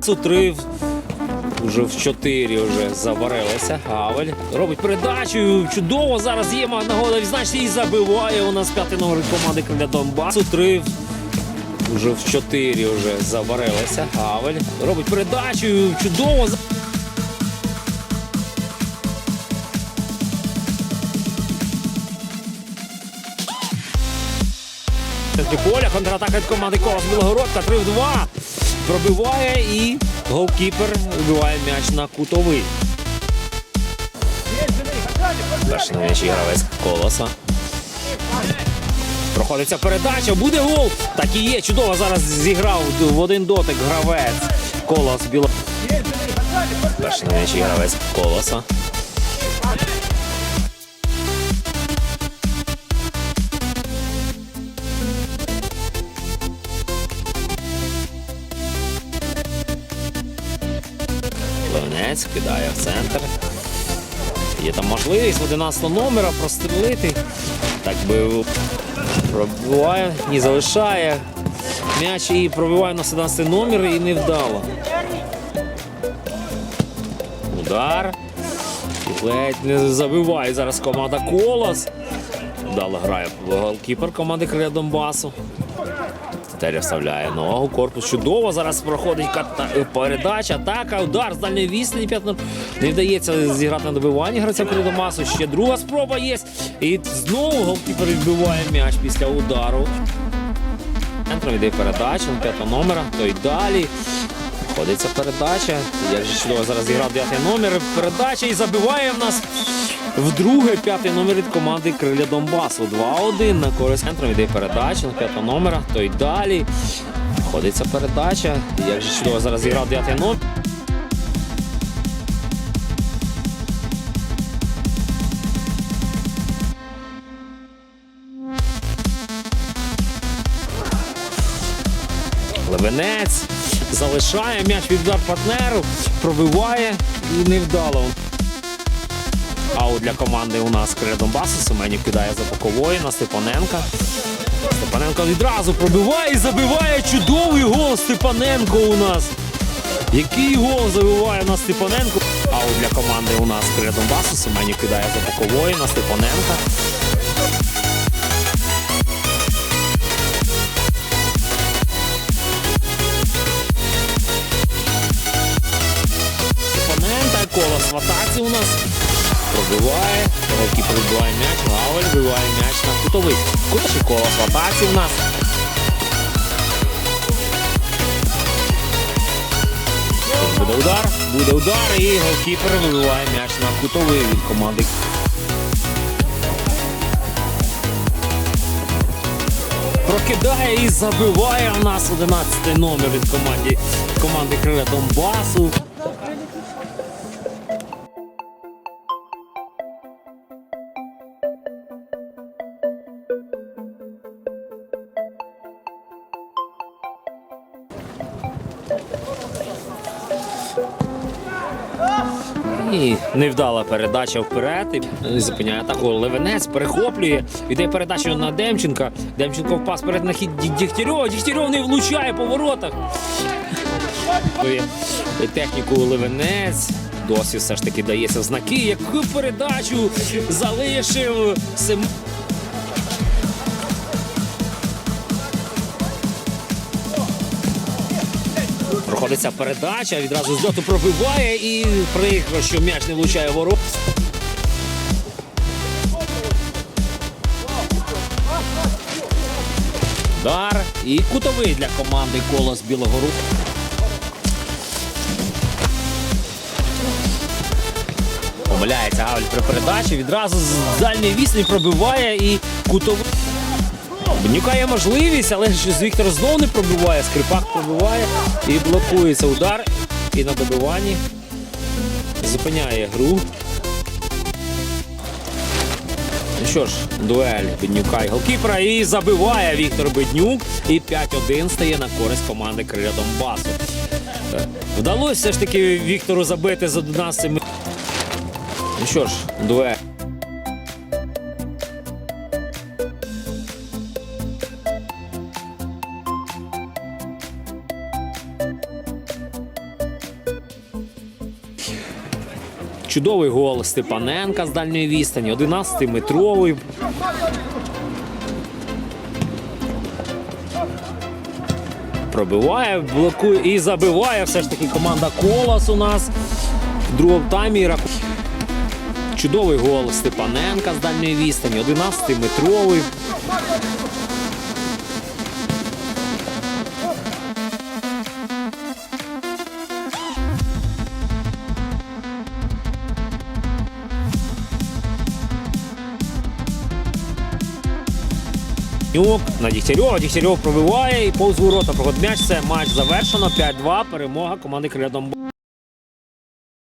Цутрив вже в 4 вже заварилися. Гавель робить передачу. Чудово зараз є нагода відзначити і забиває. У нас п'ятий номер команди Криля Донбас. Цутрив вже в 4 вже заварилися. Гавель робить передачу. Чудово. Поля, контратака від команди Колос Білогородка, 3 в 2. Пробиває і голкіпер вибиває м'яч на кутовий. Перший на м'ячі гравець Колоса. Проходиться передача, буде гол. Так і є. Чудово зараз зіграв в один дотик гравець. Колос Біло. Перший м'ячі гравець Колоса. Левнець кидає в центр. Є там можливість в 11 номера прострелити. Так би пробиває, і залишає м'яч і пробиває на 17 номер і невдало. Удар. Ледь не забиває зараз команда Колос. Вдало грає голкіпер команди Криля Донбасу. Теля вставляє ногу, корпус чудово. Зараз проходить ката- передача, атака, удар з дальньої. П'ятно не вдається зіграти на добиванні гравця Кридомасу. Ще друга спроба є. І знову голкіпер відбиває м'яч після удару. Центром йде передача на п'ятого номера, то й далі. Ходиться передача. Як же чудово зараз зіграв дев'ятий номер. Передача і забиває в нас вдруге п'ятий номер від команди Криля Донбасу. 2-1 на користь центром йде передача на п'ятого номера, то й далі. Ходиться передача. Як же чудово зараз зіграв дев'ятий номер. Левенець залишає м'яч від удар партнеру, пробиває і невдало. Аут для команди у нас Криля Донбасу. Семенів кидає за бокової на Степаненка. Степаненко відразу пробиває і забиває чудовий гол Степаненко у нас. Який гол забиває на Степаненко. Аут для команди у нас Криля Донбасу. Семенів кидає за бокової на Степаненка. Опонента, колос в атаці у нас. Пробиває, голки пробиває м'яч, Гавель вибиває м'яч на кутовий. Колос в атаці у нас. Буде удар, буде удар і голкіпер вибиває м'яч на кутовий від команди. Прокидає і забиває у нас 11 номер від команди, команди Криля Донбасу. І невдала передача вперед. І зупиняє атаку Левенець, перехоплює. Йде передача на Демченка. Демченко впас перед на хід Ді- Дігтярьова. Дігтярьов не влучає по воротах. Техніку Левенець. Досі все ж таки дається знаки. Яку передачу залишив Сем... Проходиться передача, відразу з льоту пробиває і прикро, що м'яч не влучає в ворот. Удар і кутовий для команди Колос Білогору. Помиляється Гавель при передачі. Відразу з дальньої вісні пробиває і кутовий. Бнюка є можливість, але щось Віктор знову не пробиває. Скрипак пробиває і блокується удар. І на добиванні зупиняє гру. Ну що ж, дуель Беднюка і голкіпера і забиває Віктор Беднюк. І 5-1 стає на користь команди Криля Донбасу. Вдалося все ж таки Віктору забити з 11 ми- Ну що ж, дуель. Чудовий гол Степаненка з дальньої відстані, 11-метровий. Пробиває, блокує і забиває все ж таки команда Колос у нас в другому Чудовий гол Степаненка з дальньої відстані, 11-метровий. Нюк на Дігтярьова. Дігтярьов пробиває і повз ворота проходить м'яч. Це матч завершено. 5-2. Перемога команди Криля Донбасу.